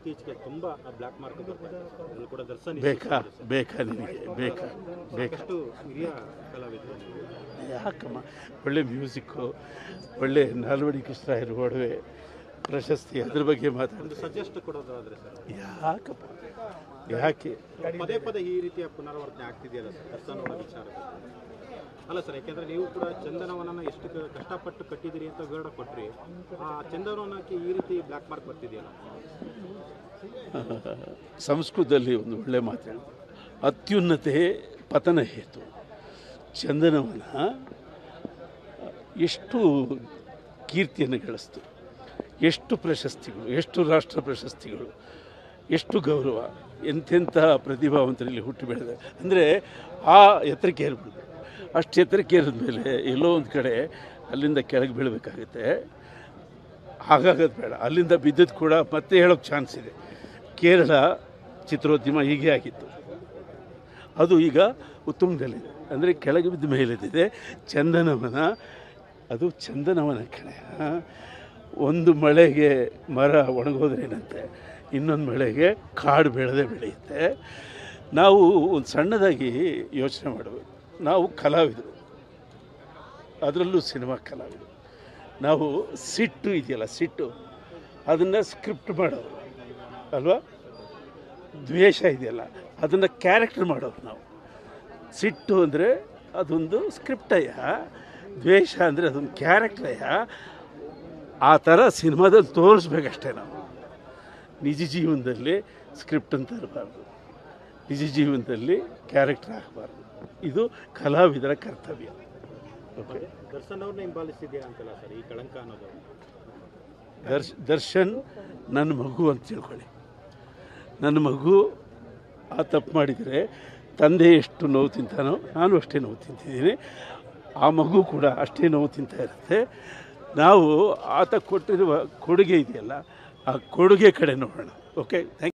ಇತ್ತೀಚೆಗೆ ತುಂಬಾ black mark ಅದ್ರಲ್ಲಿ ಕೂಡ ದರ್ಶನ್ ಬೇಕಾ? ಬೇಕಾ ನಿಮಗೆ ಬೇಕಾ? ಬೇಕಾ? ಎಷ್ಟು ಹಿರಿಯ ಕಲಾವಿದರು. ಯಾಕಮ್ಮ? ಒಳ್ಳೆ ಮ್ಯೂಸಿಕ್ಕು ಒಳ್ಳೆ ನಾಲ್ವಡಿ ಇರೋ ಒಡವೆ ಪ್ರಶಸ್ತಿ ಅದ್ರ ಬಗ್ಗೆ ಮಾತಾಡೋದು ಸಜೆಸ್ಟ್ ಕೊಡೋದಾದ್ರೆ ಸರ್. ಯಾಕಪ್ಪ? ಯಾಕೆ? ಪದೇ ಪದೇ ಈ ರೀತಿಯ ಪುನರಾವರ್ತನೆ ಆಗ್ತಿದೆಯಲ್ಲ ಸರ್ ದರ್ಶನ್ ಅವರ ವಿಚಾರ ಅಲ್ಲ ಸರ್ ಯಾಕೆಂದ್ರೆ ನೀವು ಕೂಡ ಚಂದನವನನ ಎಷ್ಟು ಕಷ್ಟಪಟ್ಟು ಕಟ್ಟಿದಿರಿ ಅಂತ ವಿವರ ಕೊಟ್ರಿ. ಆ ಚಂದನವನಕ್ಕೆ ಈ ರೀತಿ ಬ್ಲ್ಯಾಕ್ ಮಾರ್ಕ್ ಬರ್ತಿದೆಯಲ್ಲ? ಸಂಸ್ಕೃತದಲ್ಲಿ ಒಂದು ಒಳ್ಳೆ ಮಾತು ಅತ್ಯುನ್ನತೆ ಪತನ ಹೇತು. ಚಂದನವನ ಎಷ್ಟು ಕೀರ್ತಿಯನ್ನು ಗಳಿಸ್ತು. ಎಷ್ಟು ಪ್ರಶಸ್ತಿಗಳು, ಎಷ್ಟು ರಾಷ್ಟ್ರ ಪ್ರಶಸ್ತಿಗಳು, ಎಷ್ಟು ಗೌರವ ಎಂತೆಂಥ ಪ್ರತಿಭಾವಂತರಲ್ಲಿ ಹುಟ್ಟಿ ಬೆಳೆದ. ಅಂದರೆ ಆ ಎತ್ತರಕ್ಕೆ ಏರ್ಬಿಡ್ಬೇಕು. ಅಷ್ಟು ಎತ್ತರಕ್ಕೆ ಏರಿದ ಮೇಲೆ ಎಲ್ಲೋ ಒಂದು ಕಡೆ ಅಲ್ಲಿಂದ ಕೆಳಗೆ ಬೀಳಬೇಕಾಗುತ್ತೆ. ಹಾಗಾಗೋದು ಬೇಡ. ಅಲ್ಲಿಂದ ಬಿದ್ದದ್ದು ಕೂಡ ಮತ್ತೆ ಹೇಳೋಕ್ಕೆ ಚಾನ್ಸ್ ಇದೆ. ಕೇರಳ ಚಿತ್ರೋದ್ಯಮ ಹೀಗೆ ಆಗಿತ್ತು. ಅದು ಈಗ ಉತ್ತುಂಗದಲ್ಲಿದೆ ಅಂದರೆ ಕೆಳಗೆ ಬಿದ್ದ ಮೇಲೆದಿದೆ. ಚಂದನವನ, ಅದು ಚಂದನವನ ಕಣೆ. ಒಂದು ಮಳೆಗೆ ಮರ ಒಣಗೋದ್ರೇನಂತೆ, ಇನ್ನೊಂದು ಮಳೆಗೆ ಕಾಡು ಬೆಳೆದೇ ಬೆಳೆಯುತ್ತೆ. ನಾವು ಒಂದು ಸಣ್ಣದಾಗಿ ಯೋಚನೆ ಮಾಡಬೇಕು ನಾವು ಕಲಾವಿದರು. ಅದರಲ್ಲೂ ಸಿನಿಮಾ ಕಲಾವಿದರು. ನಾವು ಸಿಟ್ಟು ಇದೆಯಲ್ಲ, ಸಿಟ್ಟು. ಅದನ್ನು ಸ್ಕ್ರಿಪ್ಟ್ ಮಾಡೋರು. ಅಲ್ವಾ? ದ್ವೇಷ ಇದೆಯಲ್ಲ ಅದನ್ನು ಕ್ಯಾರೆಕ್ಟರ್ ಮಾಡೋದು ನಾವು. ಸಿಟ್ಟು ಅಂದರೆ ಅದೊಂದು ಸ್ಕ್ರಿಪ್ಟಯ್ಯ ದ್ವೇಷ ಅಂದರೆ ಅದೊಂದು ಕ್ಯಾರೆಕ್ಟರಯ್ಯ ಆ ಥರ ಸಿನಿಮಾದಲ್ಲಿ ತೋರಿಸ್ಬೇಕಷ್ಟೇ ನಾವು. ನಿಜ ಜೀವನದಲ್ಲಿ ಸ್ಕ್ರಿಪ್ಟ್ ಅಂತ ಇರಬಾರ್ದು. ನಿಜ ಜೀವನದಲ್ಲಿ ಕ್ಯಾರೆಕ್ಟರ್ ಆಗಬಾರ್ದು. ಇದು ಕಲಾವಿದರ ಕರ್ತವ್ಯ. ಓಕೆ ದರ್ಶನ್ ಅವ್ರನ್ನ ಹಿಂಬಾಲಿಸಿದ್ಯಾ ಅಂತಲ್ಲ ಸರ್ ಈ ಕಳಂಕ ಅನ್ನೋದು ದರ್ಶ್ ದರ್ಶನ್ ನನ್ನ ಮಗು ಅಂತ ತಿಳ್ಕೊಳ್ಳಿ. ನನ್ನ ಮಗು ಆ ತಪ್ಪು ಮಾಡಿದರೆ ತಂದೆ ಎಷ್ಟು ನೋವು ತಿಂತಾನೋ ನಾನು ಅಷ್ಟೇ ನೋವು ತಿಂತಿದ್ದೀನಿ. ಆ ಮಗು ಕೂಡ ಅಷ್ಟೇ ನೋವು ತಿಂತಾ ಇರುತ್ತೆ. ನಾವು ಆತ ಕೊಟ್ಟಿರುವ ಕೊಡುಗೆ ಇದೆಯಲ್ಲ, ಆ ಕೊಡುಗೆ ಕಡೆ ನೋಡೋಣ. Okay thank